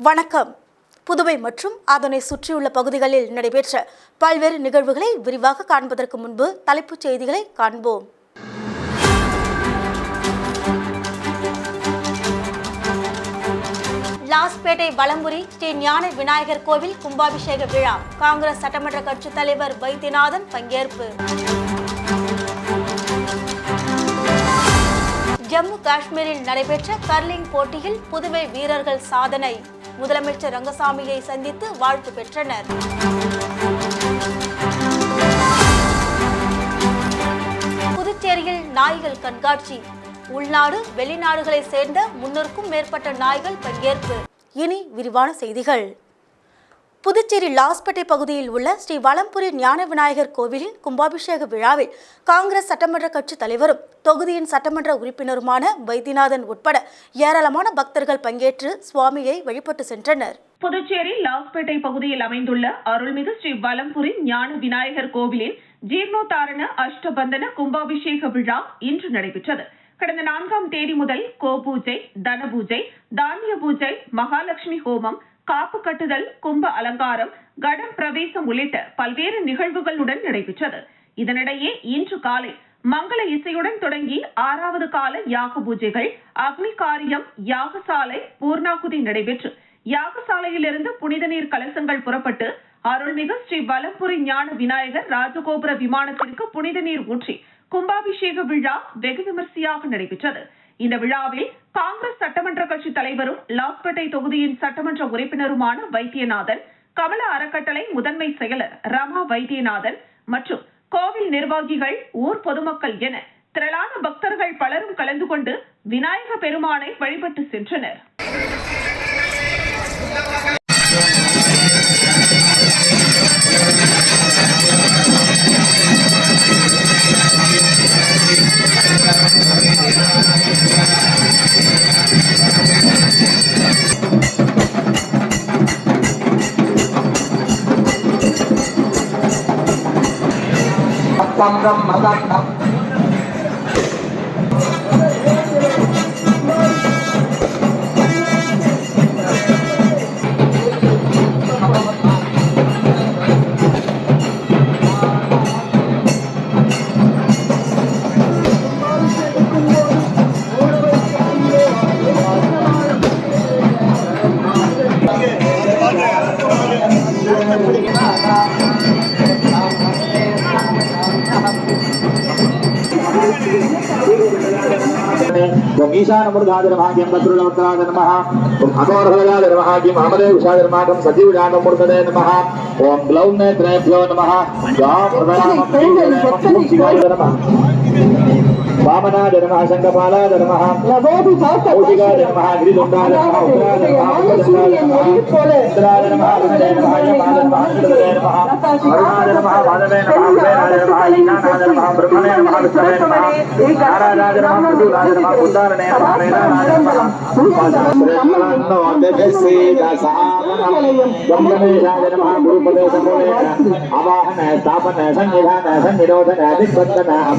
வணக்கம். புதுவை மற்றும் அதனை சுற்றியுள்ள பகுதிகளில் நடைபெற்ற பல்வேறு நிகழ்வுகளை விரிவாக காண்பதற்கு முன்பு தலைப்புச் செய்திகளை காண்போம். லாஸ்பேட்டை வலம்புரி ஸ்ரீ ஞான விநாயகர் கோவில் கும்பாபிஷேக விழா. காங்கிரஸ் சட்டமன்ற கட்சித் தலைவர் வைத்தியநாதன் பங்கேற்பு. ஜம்மு காஷ்மீரில் நடைபெற்ற கர்லிங் போட்டியில் புதுவை வீரர்கள் சாதனை. முதலமைச்சர் ரங்கசாமியை சந்தித்து வாழ்த்து பெற்றனர். புதுச்சேரியில் நாய்கள் கண்காட்சி. உள்நாடு வெளிநாடுகளை சேர்ந்த முன்னூறுக்கும் மேற்பட்ட நாய்கள் பங்கேற்பு. இனி விரிவான செய்திகள். புதுச்சேரி லாஸ்பேட்டை பகுதியில் உள்ள ஸ்ரீ வலம்புரி ஞான விநாயகர் கோவிலின் கும்பாபிஷேக விழாவில் காங்கிரஸ் சட்டமன்ற கட்சித் தலைவரும் தொகுதியின் சட்டமன்ற உறுப்பினருமான வைத்தியநாதன் உட்பட ஏராளமான பக்தர்கள் பங்கேற்று சுவாமியை வழிபட்டு சென்றனர். புதுச்சேரி லாஸ்பேட்டை பகுதியில் அமைந்துள்ள அருள்மிகு ஸ்ரீ வலம்புரி ஞான விநாயகர் கோவிலின் ஜீர்ணோத்தாரண அஷ்டபந்தன கும்பாபிஷேக விழா இன்று நடைபெற்றது. கடந்த நான்காம் தேதி முதல் கோபூஜை தனபூஜை தானிய பூஜை மகாலட்சுமி ஹோமம் காப்பு கட்டுதல் கும்ப அலங்காரம் கடம் பிரவேசம் உள்ளிட்ட பல்வேறு நிகழ்வுகளுடன் நடைபெற்றது. இதனிடையே இன்று காலை மங்கள இசையுடன் தொடங்கி ஆறாவது கால யாக பூஜைகள் அக்னி காரியம் யாகசாலை பூர்ணாகுதி நடைபெற்று யாகசாலையிலிருந்து புனித நீர் கலசங்கள் புறப்பட்டு அருள்மிகு ஸ்ரீ வலம்புரி ஞான விநாயகர் ராஜகோபுர விமானத்திற்கு புனித நீர் ஊற்றி கும்பாபிஷேக விழா வெகு விமர்சையாக நடைபெற்றது. இந்த விழாவில் காங்கிரஸ் சட்டமன்ற கட்சி தலைவரும் லாஸ்பேட்டை தொகுதியின் சட்டமன்ற உறுப்பினருமான வைத்தியநாதன் கமல அறக்கட்டளை முதன்மை செயலர் ரமா வைத்தியநாதன் மற்றும் கோவில் நிர்வாகிகள் ஊர் பொதுமக்கள் என திரளான பக்தர்கள் பலரும் கலந்து கொண்டு விநாயக பெருமானை வழிபட்டு சென்றனர். மாற்றம் மதாட்டம் Thank you. ఓం ఈశానమురుగాజ నమహాగ్యం భద్రుల ఉత్తరాజ నమ ఓం అమోర్హలగాజ నమహాగ్యం అమరే ఉషాజ నమహాగం సజీవుడాగం మురుగదే నమ ఓం గ్లౌం నేత్రేభ్యో నమ वामना धर्म संगपाला धर्म नवोदि भौतिका धर्म गिरिदुंडा धर्म उत्तरा धर्म उत्तरा धर्म उत्तरा धर्म అవాహన స్థాపన సంవిధాన సన్నిరోధన అధిపతన అవ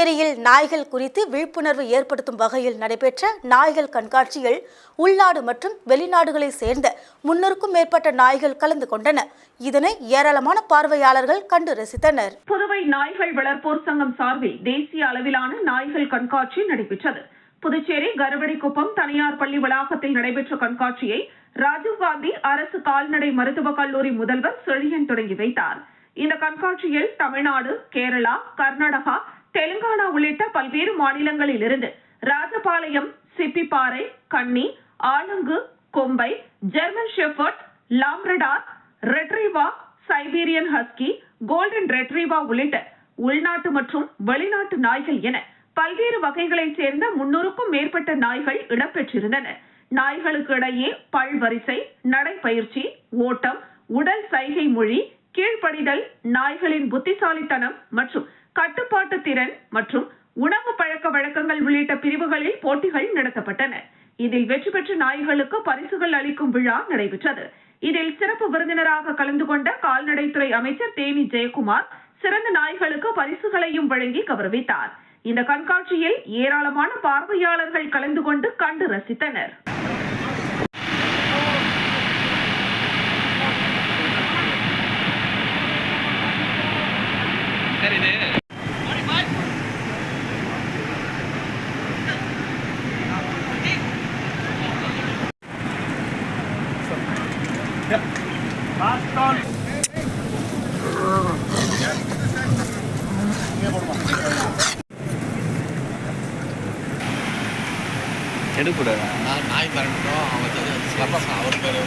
புதுச்சேரியில் நாய்கள் குறித்து விழிப்புணர்வு ஏற்படுத்தும் வகையில் நடைபெற்ற நாய்கள் கண்காட்சியில் உள்நாடு மற்றும் வெளிநாடுகளை சேர்ந்த முன்னூறுக்கும் மேற்பட்ட நாய்கள் கலந்து கொண்டன. இதனை ஏராளமான பார்வையாளர்கள் கண்டு ரசித்தனர். புதுவை நாய்கள் வளர்ப்போர் சங்கம் சார்பில் தேசிய அளவிலான நாய்கள் கண்காட்சி நடைபெற்றது. புதுச்சேரி கருவடிக்குப்பம் தனியார் பள்ளி வளாகத்தில் நடைபெற்ற கண்காட்சியை ராஜீவ்காந்தி அரசு கால்நடை மருத்துவக் கல்லூரி முதல்வர் செழியன் தொடங்கி வைத்தார். இந்த கண்காட்சியில் தமிழ்நாடு கேரளா கர்நாடகா தெலுங்கானா உள்ளிட்ட பல்வேறு மாநிலங்களில் இருந்து Rajapalayam Chippiparai Kanni Alangu Kombai German shepherd Labrador retriever Siberian husky golden retriever உள்ளிட்ட உள்நாட்டு மற்றும் வெளிநாட்டு நாய்கள் என பல்வேறு வகைகளைச் சேர்ந்த முன்னூறுக்கும் மேற்பட்ட நாய்கள் இடம்பெற்றிருந்தன. நாய்களுக்கு இடையே பல் வரிசை நடைப்பயிற்சி ஓட்டம் உடல் சைகை மொழி கீழ்ப்படிதல் நாய்களின் புத்திசாலித்தனம் மற்றும் கட்டுப்பாட்டு திறன் மற்றும் உணவு பழக்க வழக்கங்கள் உள்ளிட்ட பிரிவுகளில் போட்டிகள் நடத்தப்பட்டன. இதில் வெற்றி பெற்ற நாய்களுக்கு பரிசுகள் அளிக்கும் விழா நடைபெற்றது. இதில் சிறப்பு விருந்தினராக கலந்து கொண்ட கால்நடைத்துறை அமைச்சர் தேனி ஜெயக்குமார் சிறந்த நாய்களுக்கு பரிசுகளையும் வழங்கி கௌரவித்தார். இந்த கண்காட்சியில் ஏராளமான பார்வையாளர்கள் கலந்து கொண்டு கண்டு ரசித்தனர். சரி நான் நாய் மிரட்டணும் அவன் அவர் பேர்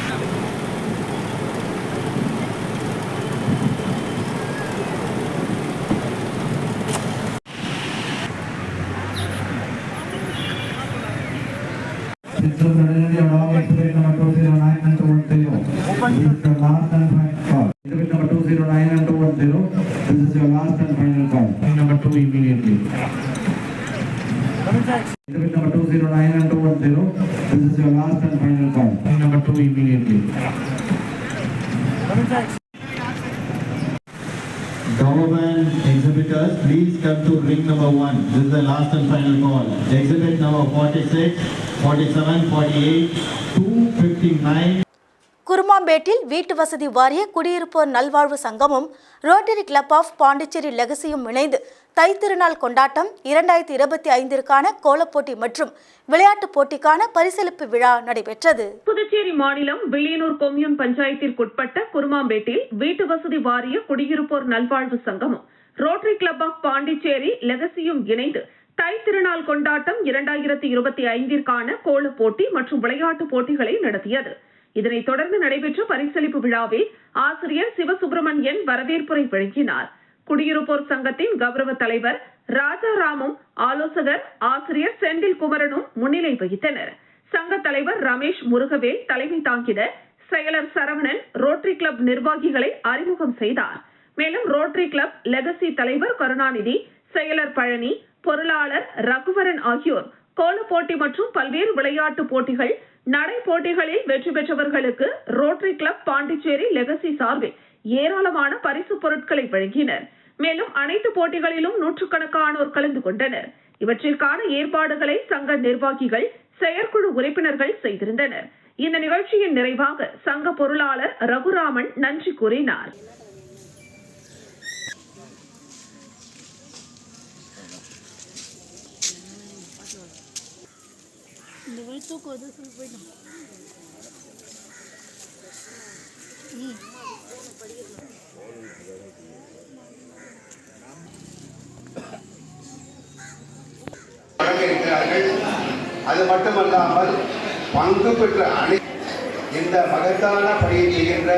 System suddenly along exhibit number two zero nine and two one zero. This is your last and final call. Exhibit number two zero nine and two one zero. This is your last and final call. Line Number two immediately. Exhibit number two zero nine and two one zero. This is your last and final call. Line Number two immediately. Government exhibitors, please come to ring number one. This is the last and final call. Exhibit number 46, 47, 48, 259, குருமாம்பேட்டில் வீட்டு வசதி வாரிய குடியிருப்போர் நல்வாழ்வு சங்கமும் rotary club of Pondicherry லெகசியும் இணைந்து தைத்திருநாள் கொண்டாட்டம் இரண்டாயிரத்தி இருபத்தி ஐந்திற்கான கோலப்போட்டி மற்றும் விளையாட்டுப் போட்டிக்கான பரிசளிப்பு விழா நடைபெற்றது புதுச்சேரி மாநிலம் வில்லியனூர் கொம்யூன் பஞ்சாயத்திற்குட்பட்ட குருமாம்பேட்டில் வீட்டு வசதி வாரிய குடியிருப்போர் நல்வாழ்வு சங்கமும் ரோட்டரி கிளப் ஆஃப் பாண்டிச்சேரி லெகசியும் இணைந்து தை திருநாள் கொண்டாட்டம் இரண்டாயிரத்தி இருபத்தி ஐந்திற்கான கோல போட்டி மற்றும் விளையாட்டு போட்டிகளை நடத்தியது. இதனைத் தொடர்ந்து நடைபெற்ற பரிசளிப்பு விழாவில் ஆசிரியர் சிவசுப்பிரமணியன் வரவேற்புரை வழங்கினார் குடியிருப்போர் சங்கத்தின் கௌரவ தலைவர் ராஜாராமும் ஆலோசகர் ஆசிரியர் செந்தில் குமரனும் முன்னிலை வகித்தனர். சங்க தலைவர் ரமேஷ் முருகவேல் தலைமை தாங்கிட செயலர் சரவணன் ரோட்டரி கிளப் நிர்வாகிகளை அறிமுகம் செய்தார். மேலும் ரோட்டரி கிளப் லெகசி தலைவர் கருணாநிதி செயலர் பழனி பொருளாளர் ரகுவரன் ஆகியோர் கோலப் போட்டி மற்றும் பல்வேறு விளையாட்டு போட்டிகள் நடை போட்டிகளில் வெற்றி பெற்றவர்களுக்கு ரோட்டரி கிளப் பாண்டிச்சேரி லெகசி சார்பில் ஏராளமான பரிசு பொருட்களை வழங்கினர். மேலும் அனைத்து போட்டிகளிலும் நூற்றுக்கணக்கானோர் கலந்து கொண்டனர். இவற்றிற்கான ஏற்பாடுகளை சங்க நிர்வாகிகள் செயற்குழு உறுப்பினர்கள் செய்திருந்தனர். இந்த நிகழ்ச்சியின் நிறைவாக சங்க பொருளாளர் ரகுராமன் நன்றி கூறினார். இருக்கிறார்கள் அது மட்டுமல்லாமல் பங்கு பெற்ற அனை இந்த மகத்தான பணியை செய்கின்ற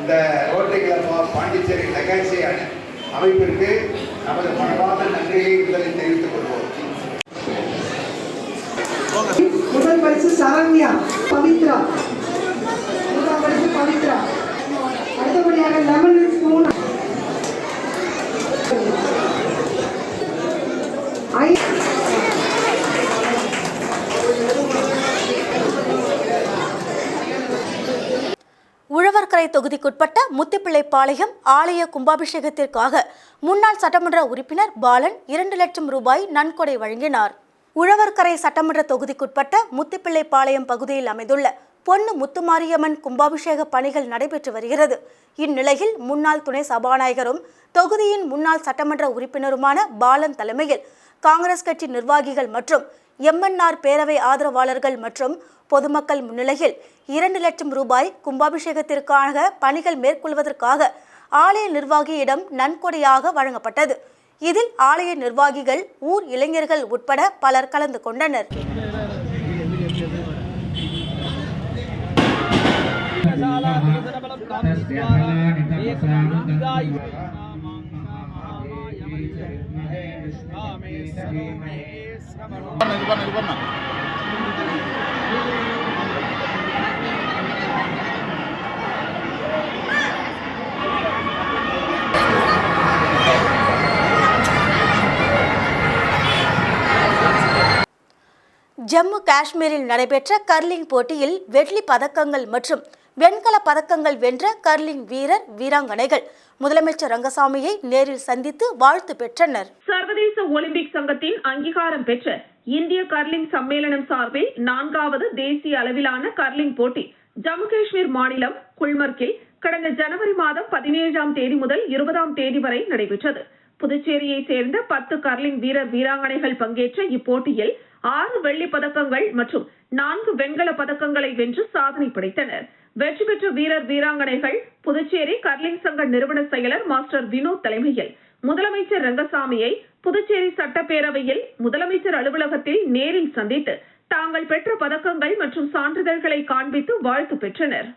இந்த ரோட்டரி கிளப் பாண்டிச்சேரி லெகன்சி அணி அமைப்பிற்கு நமது மனமார்ந்த நன்றியை முதலில் தெரிவித்துக் கொள்வோம். முதல் பரிசு சரண்யா பவித்ரா. முதல் பரிசு பவித்ரா. அடுத்தபடியாக லெமன் ஸ்பூன் ஐ உழவர்கரை தொகுதிக்குட்பட்ட முத்திப்பிள்ளைப்பாளையம் ஆலய கும்பாபிஷேகத்திற்காக முன்னாள் சட்டமன்ற உறுப்பினர் பாலன் இரண்டு லட்சம் ரூபாய் நன்கொடை வழங்கினார். உழவர்கரை சட்டமன்ற தொகுதிக்குட்பட்ட முத்துப்பிள்ளைப்பாளையம் பகுதியில் அமைந்துள்ள பொன்னு முத்துமாரியம்மன் கும்பாபிஷேக பணிகள் நடைபெற்று வருகிறது. இந்நிலையில் முன்னாள் துணை சபாநாயகரும் தொகுதியின் முன்னாள் சட்டமன்ற உறுப்பினருமான பாலன் தலைமையில் காங்கிரஸ் கட்சி நிர்வாகிகள் மற்றும் எம்என்ஆர் பேரவை ஆதரவாளர்கள் மற்றும் பொதுமக்கள் முன்னிலையில் இரண்டு லட்சம் ரூபாய் கும்பாபிஷேகத்திற்காக பணிகள் மேற்கொள்வதற்காக ஆலய நிர்வாகியிடம் நன்கொடையாக வழங்கப்பட்டது. இதில் ஆலய நிர்வாகிகள் ஊர் இளைஞர்கள் உட்பட பலர் கலந்து கொண்டனர். ஜம்மு காஷ்மீரில் நடைபெற்ற கர்லிங் போட்டியில் வெள்ளி பதக்கங்கள் மற்றும் வெண்கல பதக்கங்கள் வென்ற கர்லிங் வீரர் வீராங்கனைகள் முதலமைச்சர் ரங்கசாமியை நேரில் சந்தித்து வாழ்த்து பெற்றனர். சர்வதேச ஒலிம்பிக் சங்கத்தின் அங்கீகாரம் பெற்ற இந்திய கர்லிங் சம்மேளனம் சார்பில் நான்காவது தேசிய அளவிலான கர்லிங் போட்டி ஜம்மு காஷ்மீர் மாநிலம் குல்மர்க்கில் கடந்த ஜனவரி மாதம் பதினேழாம் தேதி முதல் இருபதாம் தேதி வரை நடைபெற்றது. புதுச்சேரியை சேர்ந்த பத்து கர்லிங் வீரர் வீராங்கனைகள் பங்கேற்ற இப்போட்டியில் ஆறு வெள்ளி பதக்கங்கள் மற்றும் நான்கு வெண்கல பதக்கங்களை வென்று சாதனை படைத்தனர். வெற்றி பெற்ற வீரர் வீராங்கனைகள் புதுச்சேரி கர்லிங் சங்க நிறுவன செயலர் மாஸ்டர் வினோத் தலைமையில் முதலமைச்சர் ரங்கசாமியை புதுச்சேரி சட்டப்பேரவையில் முதலமைச்சர் அலுவலகத்தில் நேரில் சந்தித்து தாங்கள் பெற்ற பதக்கங்கள் மற்றும் சான்றிதழ்களை காண்பித்து வாழ்த்து பெற்றனர்.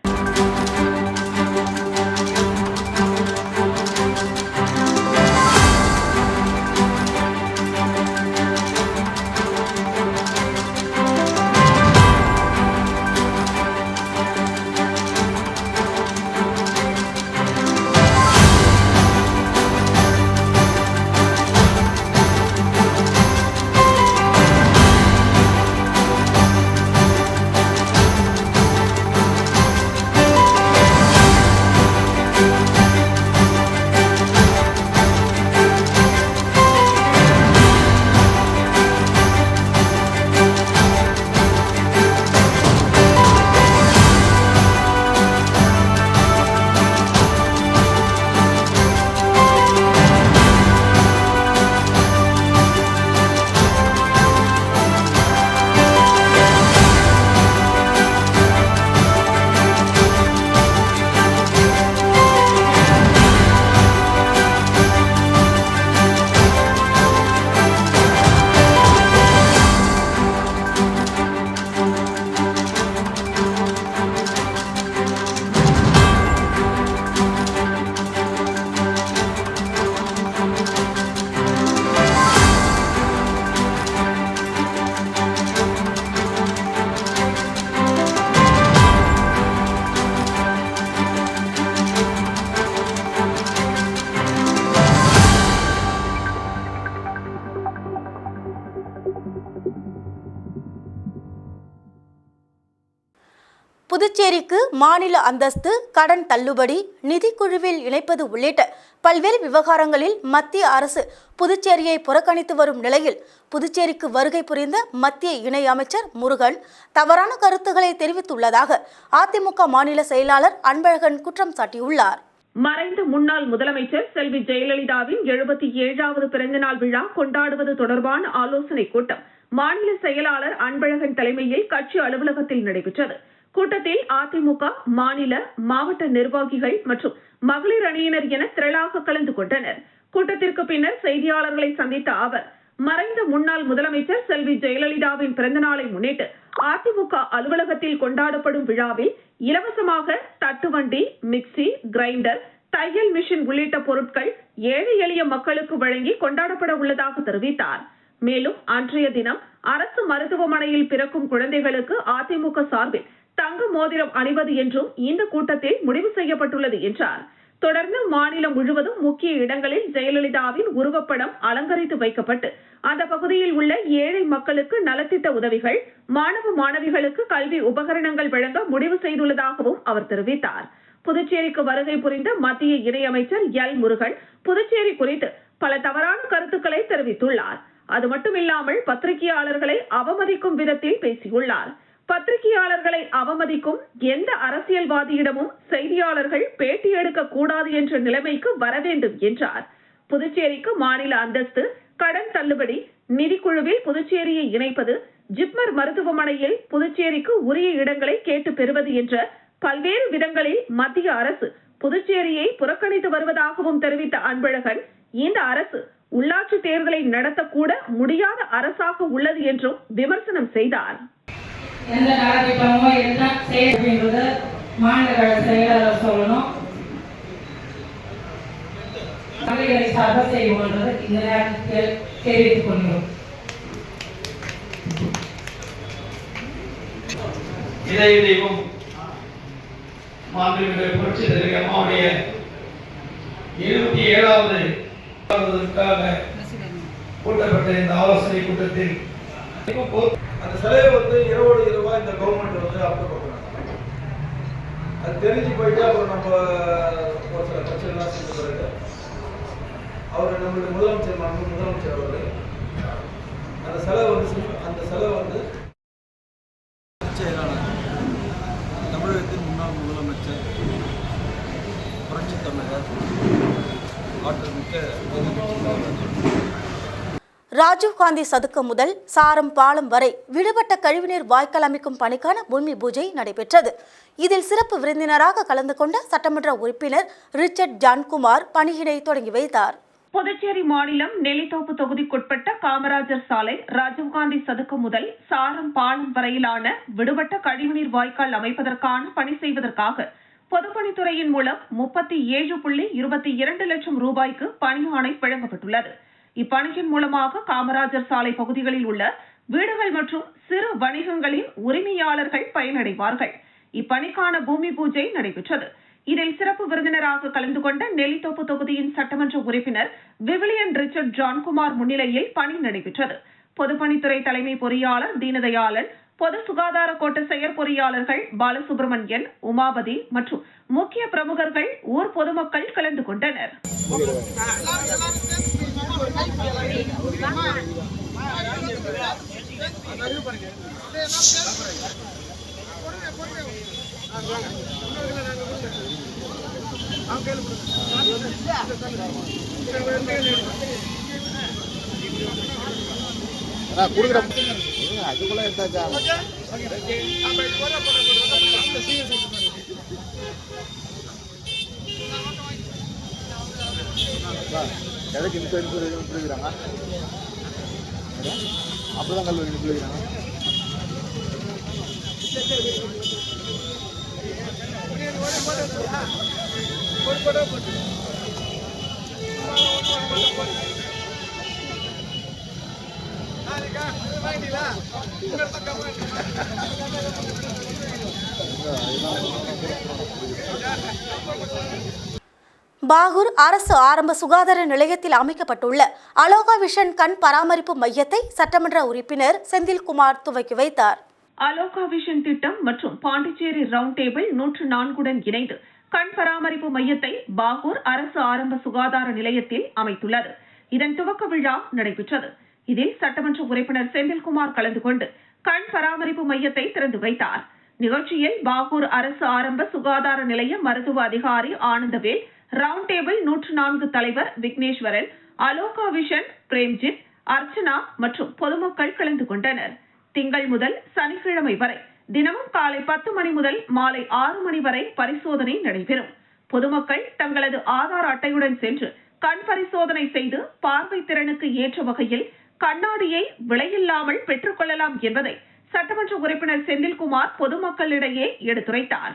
மாநில அந்தஸ்து கடன் தள்ளுபடி நிதிக்குழுவில் இணைப்பது உள்ளிட்ட பல்வேறு விவகாரங்களில் மத்திய அரசு புதுச்சேரியை புறக்கணித்து வரும் நிலையில் புதுச்சேரிக்கு வருகை புரிந்த மத்திய இணை அமைச்சர் முருகன் தவறான கருத்துக்களை தெரிவித்துள்ளதாக அதிமுக மாநில செயலாளர் அன்பழகன் குற்றம் சாட்டியுள்ளார். மறைந்த முன்னாள் முதலமைச்சர் செல்வி ஜெயலலிதாவின் எழுபத்தி ஏழாவது பிறந்தநாள் விழா கொண்டாடுவது தொடர்பான ஆலோசனைக் கூட்டம் மாநில செயலாளர் அன்பழகன் தலைமையில் கட்சி அலுவலகத்தில் நடைபெற்றது. கூட்டத்தில் அதிமுக மாநில மாவட்ட நிர்வாகிகள் மற்றும் மகளிர் அணியினர் என திரளாக கலந்து கொண்டனர். கூட்டத்திற்கு பின்னர் செய்தியாளர்களை சந்தித்த அவர் மறைந்த முன்னாள் முதலமைச்சர் செல்வி ஜெயலலிதாவின் பிறந்தநாளை முன்னிட்டு அதிமுக அலுவலகத்தில் கொண்டாடப்படும் விழாவில் இலவசமாக தட்டுவண்டி மிக்சி கிரைண்டர் தையல் மிஷின் உள்ளிட்ட பொருட்கள் ஏழை எளிய மக்களுக்கு வழங்கி கொண்டாடப்பட உள்ளதாக தெரிவித்தார். மேலும் அன்றைய தினம் அரசு மருத்துவமனையில் பிறக்கும் குழந்தைகளுக்கு அதிமுக சார்பில் தங்க மோதிரம் அணிவது என்றும் இந்த கூட்டத்தில் முடிவு செய்யப்பட்டுள்ளது என்றார். தொடர்ந்து மாநிலம் முழுவதும் முக்கிய இடங்களில் ஜெயலலிதாவின் உருவப்படம் அலங்கரித்து வைக்கப்பட்டு அந்த பகுதியில் உள்ள ஏழை மக்களுக்கு நலத்திட்ட உதவிகள் மாணவ மாணவிகளுக்கு கல்வி உபகரணங்கள் வழங்க முடிவு செய்துள்ளதாகவும் அவர் தெரிவித்தார். புதுச்சேரிக்கு வருகை புரிந்த மத்திய இணையமைச்சர் எல் முருகன் புதுச்சேரி குறித்து பல தவறான கருத்துக்களை தெரிவித்துள்ளார். அது மட்டுமில்லாமல் பத்திரிகையாளர்களை அவமதிக்கும் விதத்தில் பேசியுள்ளார். பத்திரிகையாளர்களை அவமதிக்கும் எந்த அரசியல்வாதியிடமும் செய்தியாளர்கள் பேட்டி எடுக்க கூடாது என்ற நிலைமைக்கு வர வேண்டும் என்றார். புதுச்சேரிக்கு மாநில அந்தஸ்து கடன் தள்ளுபடி நிதிக்குழுவில் புதுச்சேரியை இணைப்பது ஜிப்மர் மருத்துவமனையில் புதுச்சேரிக்கு உரிய இடங்களை கேட்டு பெறுவது என்ற பல்வேறு விதங்களில் மத்திய அரசு புதுச்சேரியை புறக்கணித்து வருவதாகவும் தெரிவித்த அன்பழகன் இந்த அரசு உள்ளாட்சி தேர்தலை நடத்தக்கூட முடியாத அரசாக உள்ளது என்றும் விமர்சனம் செய்தார். எந்த நலத்திட்டமோ என்ன செய்ய அப்படின்றத மாநில கழக செயலாளர் சொல்லணும். மகளிரை சார்ப செய்வோன்றதை இந்த நேரத்தில் தெரிவித்துக் கொள்கிறோம். இதய தெய்வம் மாண்புமிகு புரட்சி தலைவி அம்மாவுடைய எழுபத்தி ஏழாவது கூட்டப்பட்ட இந்த ஆலோசனை கூட்டத்தில் அந்த சிலையை வந்து இருபது இரவா இந்த கவர்மெண்ட் வந்து அப்ரூவ் பண்ணுறாங்க அது தெரிஞ்சு போயிட்டு அப்புறம் நம்ம ஒரு சில பிரச்சனைலாம் செஞ்ச பிறகு அவர் நம்மளுடைய முதலமைச்சர் மாண்பு முதலமைச்சர் அவர் அந்த சிலை வந்து அந்த சிலை வந்து செயலாளர் தமிழகத்தின் முன்னாள் முதலமைச்சர் புரட்சி தமிழர் ஆற்றல் மிக்க எதிர்க்கட்சி தலைவர் ராஜீவ்காந்தி சதுக்கம் முதல் சாரம் பாலம் வரை விடுபட்ட கழிவுநீர் வாய்க்கால் அமைக்கும் பணிக்கான பூமி பூஜை நடைபெற்றது. இதில் சிறப்பு விருந்தினராக கலந்து கொண்ட சட்டமன்ற உறுப்பினர் ரிச்சர்ட் ஜான்குமார் பணியினை தொடங்கி வைத்தார். புதுச்சேரி மாநிலம் நெல்லித்தோப்பு தொகுதிக்குட்பட்ட காமராஜர் சாலை ராஜீவ்காந்தி சதுக்கம் முதல் சாரம் பாலம் வரையிலான விடுபட்ட கழிவுநீர் வாய்க்கால் அமைப்பதற்கான பணி செய்வதற்காக பொதுப்பணித்துறையின் மூலம் முப்பத்தி ஏழு புள்ளி இருபத்தி இரண்டு லட்சம் ரூபாய்க்கு பணி ஆணை வழங்கப்பட்டுள்ளது. இப்பணியின் மூலமாக காமராஜர் சாலை பகுதிகளில் உள்ள வீடுகள் மற்றும் சிறு வணிகங்களின் உரிமையாளர்கள் பயனடைவார்கள். இப்பணிக்கான பூமி பூஜை நடைபெற்றது. இதில் சிறப்பு விருந்தினராக கலந்து கொண்ட நெல்லித்தோப்பு தொகுதியின் சட்டமன்ற உறுப்பினர் விவிலியன் ரிச்சர்ட் ஜான்குமார் முன்னிலையில் பணி நடைபெற்றது. பொதுப்பணித்துறை தலைமை பொறியாளர் தீனதயாளன் பொது சுகாதார கோட்ட செயற்பொறியாளர்கள் பாலசுப்ரமணியன் உமாபதி மற்றும் முக்கிய பிரமுகர்கள் ஊர் பொதுமக்கள் கலந்து கொண்டனர். கொடுக்குறேன் அதுக்குள்ள எடுத்தாச்சா எதுக்கு இன்கொயரி பிடிக்கிறாங்க அப்படிதான் கல்வி பிடிக்கிறாங்க அதுதான் பாகூர் அரசு ஆரம்ப சுகாதார நிலையத்தில் அமைக்கப்பட்டுள்ள அலோகா விஷன் கண் பராமரிப்பு மையத்தை சட்டமன்ற உறுப்பினர் செந்தில்குமார் துவக்கி வைத்தார். அலோகா விஷன் திட்டம் மற்றும் பாண்டிச்சேரி ரவுண்ட் டேபிள் நூற்று நான்குடன் இணைந்து கண் பராமரிப்பு மையத்தை பாகூர் அரசு ஆரம்ப சுகாதார நிலையத்தில் அமைத்துள்ளது. இதன் துவக்க விழா நடைபெற்றது. இதில் சட்டமன்ற உறுப்பினர் செந்தில்குமார் கலந்து கொண்டு கண் பராமரிப்பு மையத்தை திறந்து வைத்தார். நிகழ்ச்சியில் பாகூர் அரசு ஆரம்ப சுகாதார நிலைய மருத்துவ அதிகாரி ஆனந்தவேல் ரவுண்ட் டேபிள் நூற்று நான்கு தலைவர் விக்னேஸ்வரன் அலோகா விஷன் பிரேம்ஜித் அர்ச்சனா மற்றும் பொதுமக்கள் கலந்து கொண்டனர். திங்கள் முதல் சனிக்கிழமை வரை தினமும் காலை பத்து மணி முதல் மாலை ஆறு மணி வரை பரிசோதனை நடைபெறும். பொதுமக்கள் தங்களது ஆதார் அட்டையுடன் சென்று கண் பரிசோதனை செய்து பார்வை திறனுக்கு ஏற்ற வகையில் கண்ணாடியை விலையில்லாமல் பெற்றுக்கொள்ளலாம் என்பதை சட்டமன்ற உறுப்பினர் செந்தில்குமார் பொதுமக்களிடையே எடுத்துரைத்தார்.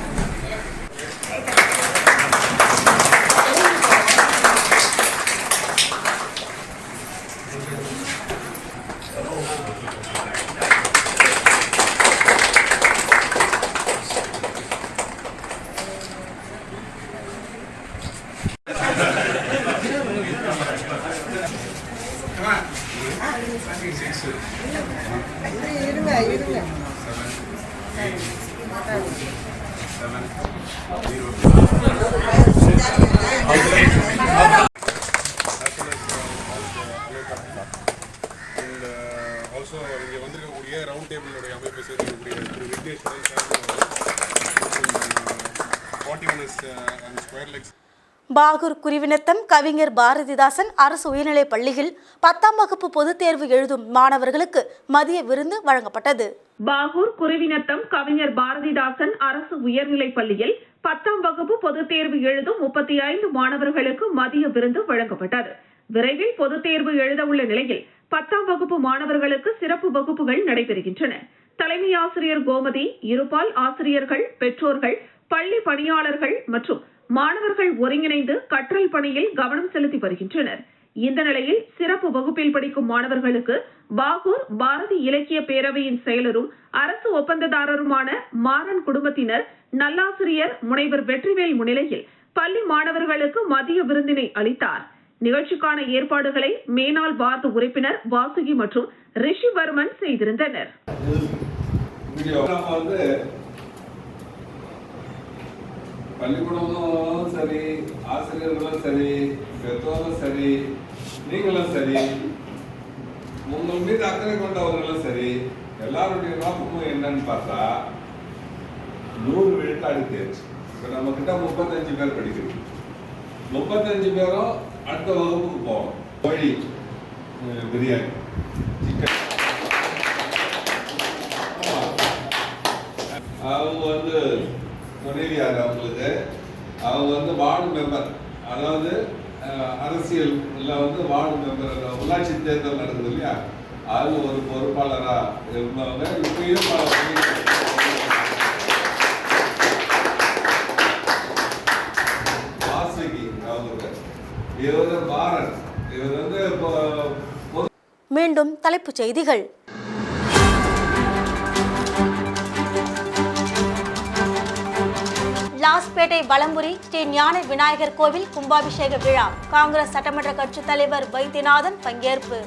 டேபிளுடைய அமைப்பை சேர்ந்திருக்கக்கூடிய Thiru Vigneswaran forty one is and square legs Bahour Kuruvinatham கவிஞர் பாரதிதாசன் அரசு உயர்நிலைப் பள்ளியில் பத்தாம் வகுப்பு பொதுத் தேர்வு எழுதும் மாணவர்களுக்கு மதிய விருந்து வழங்கப்பட்டது. பாகூர் குருவினத்தம் கவிஞர் பாரதிதாசன் அரசு உயர்நிலைப் பள்ளியில் பத்தாம் வகுப்பு பொதுத் தேர்வு எழுதும் முப்பத்தி ஐந்து மாணவர்களுக்கு மதிய விருந்து வழங்கப்பட்டது. விரைவில் பொதுத் தேர்வு எழுத உள்ள நிலையில் பத்தாம் வகுப்பு மாணவர்களுக்கு சிறப்பு வகுப்புகள் நடைபெறுகின்றன. தலைமை ஆசிரியர் கோமதி இருபால் ஆசிரியர்கள் பெற்றோர்கள் பள்ளி பணியாளர்கள் மற்றும் மாணவர்கள் ஒருங்கிணைந்து கற்றல் பணியில் கவனம் செலுத்தி வருகின்றனர். இந்த நிலையில் சிறப்பு வகுப்பில் படிக்கும் மாணவர்களுக்கு பாகூர் பாரதி இலக்கிய பேரவையின் செயலரும் அரசு ஒப்பந்ததாரருமான மாறன் குடும்பத்தினர் நல்லாசிரியர் முனைவர் வெற்றிவேல் முன்னிலையில் பள்ளி மாணவர்களுக்கு மதிய விருந்தினை அளித்தார். நிகழ்ச்சிக்கான ஏற்பாடுகளை மேனாள் வார்டு உறுப்பினர் வாசுகி மற்றும் ரிஷிவர்மன் செய்திருந்தனர். பள்ளிக்கூடமும் சரி ஆசிரியர்களும் சரி பெற்றோரும் சரி நீங்களும் சரி உங்கள் மீது அக்கறை கொண்டவர்களும் சரி எல்லாருடைய நோக்கமும் என்னன்னு பார்த்தா நூறு விழுக்காடு தேர்ச்சி. இப்போ நம்ம கிட்ட முப்பத்தஞ்சு பேர் படிக்கிறோம். முப்பத்தஞ்சு பேரும் அடுத்த வகுப்புக்கு போவோம் கோழி பிரியாணி சிக்கன் அவங்க வந்து துணைவியார் அவங்களுக்கு அவங்க வந்து வார்டு மெம்பர் அதாவது அரசியல் இல்லை வந்து வார்டு மெம்பர் உள்ளாட்சி தேர்தல் நடக்குது இல்லையா அது ஒரு பொறுப்பாளராக இருந்தவங்க இப்பயும் பல பணிகள் வாசுகி அவங்க இவர் பாரத் இவர் வந்து இப்போ பொது மீண்டும் தலைப்புச் செய்திகள். லாஸ்பேட்டை வலம்புரி ஸ்ரீ ஞான விநாயகர் கோவில் கும்பாபிஷேக விழா. காங்கிரஸ் சட்டமன்ற கட்சித் தலைவர் வைத்தியநாதன் பங்கேற்பு.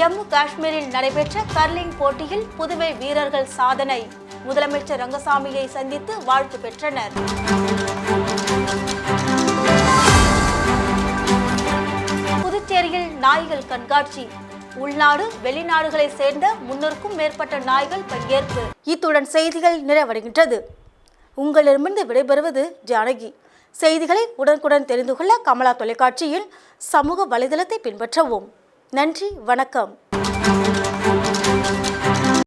ஜம்மு காஷ்மீரில் நடைபெற்ற கர்லிங் போட்டியில் புதுவை வீரர்கள் சாதனை. முதலமைச்சர் ரங்கசாமியை சந்தித்து வாழ்த்து பெற்றனர். புதுச்சேரியில் நாய்கள் கண்காட்சி. உள்நாடு வெளிநாடுகளை சேர்ந்த முன்னூறுக்கும் மேற்பட்ட நாய்கள் பங்கேற்பு. இத்துடன் செய்திகள் நிறைவடைகின்றது. உங்களிடமிருந்து விடைபெறுவது ஜானகி. செய்திகளை உடனுக்குடன் தெரிந்து கொள்ள கமலா தொலைக்காட்சியின் சமூக வலைதளத்தை பின்பற்றவும். நன்றி வணக்கம்.